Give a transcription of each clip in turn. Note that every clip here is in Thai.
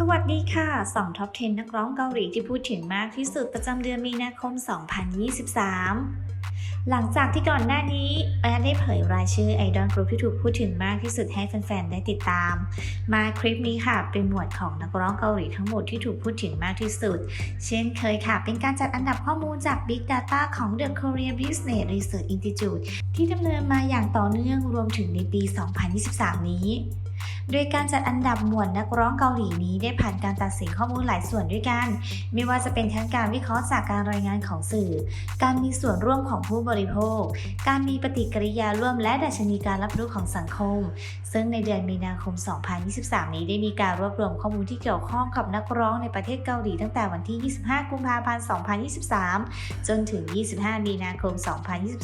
สวัสดีค่ะ 2 ท็อป 10 นักร้องเกาหลีที่พูดถึงมากที่สุดประจำเดือนมีนาคม 2023 หลังจากที่ก่อนหน้านี้แอดได้เผยรายชื่อไอดอลกรุ๊ปที่ถูกพูดถึงมากที่สุดให้แฟนๆ ได้ติดตาม มาคลิปนี้ค่ะ เป็นหมวดของนักร้องเกาหลีทั้งหมดที่ถูกพูดถึงมากที่สุด เช่นเคยค่ะ เป็นการจัดอันดับข้อมูลจาก Big Data ของ The Korea Business Research Institute ที่ดำเนินมาอย่างต่อเนื่องรวมถึงในปี 2023 นี้ โดยการจัดอันดับหมวดนักร้องเกาหลีนี้ได้ผ่านการตัดสินข้อมูลหลายส่วนด้วยกัน ไม่ว่าจะเป็นทั้งการวิเคราะห์จากการรายงานของสื่อ การมีส่วนร่วมของผู้บริโภค การมีปฏิกิริยาร่วมและดัชนีการรับรู้ของสังคม ซึ่งในเดือนมีนาคม 2023 นี้ได้มีการรวบรวมข้อมูลที่เกี่ยวข้องกับนักร้องในประเทศเกาหลีตั้งแต่วันที่ 25 กุมภาพันธ์ 2023 จนถึง 25 มีนาคม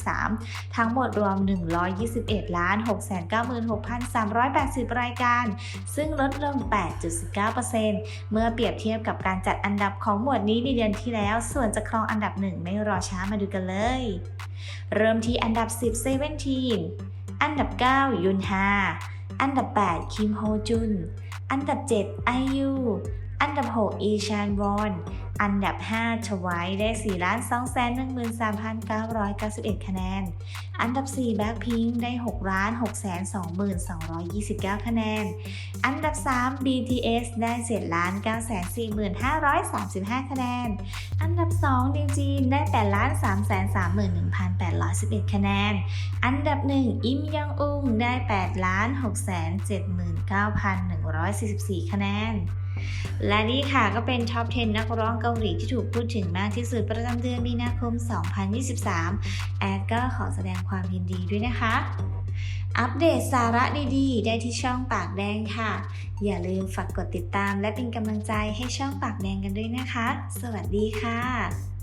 2023 ทั้งหมดรวม 121 ล้าน696,380 รายการซึ่งลดลง 8.19%เมื่อเปรียบเทียบกับการจัดอันดับของหมวดนี้ในเดือนที่แล้ว ส่วนจะครองอันดับหนึ่งไม่รอช้ามาดูกันเลย เริ่มที่อันดับ 10 17อันดับ 9 ยุนฮา อันดับ 8 คิมโฮจุน อันดับ 7 ไอยู อันดับ 6 อีชานวอน อันดับ 5ชไวได้ 4 ล้าน2แสน13,991 คะแนน อันดับ 4 แบ็คพิงได้ 6 ล้าน6แสน22,229 คะแนน อันดับ 3 BTS ได้7ล้าน9แสน45,35 คะแนน อันดับ 2 ดิวจีนได้8ล้าน3แสน31,811 คะแนน อันดับ 1 อิมยองอุงได้8ล้าน6แสน79,144 คะแนน และนี่ค่ะก็เป็นท็อป 10 นักร้องเกาหลีที่ถูกพูดถึงมากที่สุดประจำเดือนมีนาคม 2023 แอดก็ขอแสดงความยินดีด้วยนะคะ อัปเดตสาระดีๆ ได้ที่ช่องปากแดงค่ะ อย่าลืมฝากกดติดตามและเป็นกำลังใจให้ช่องปากแดงกันด้วยนะคะ สวัสดีค่ะ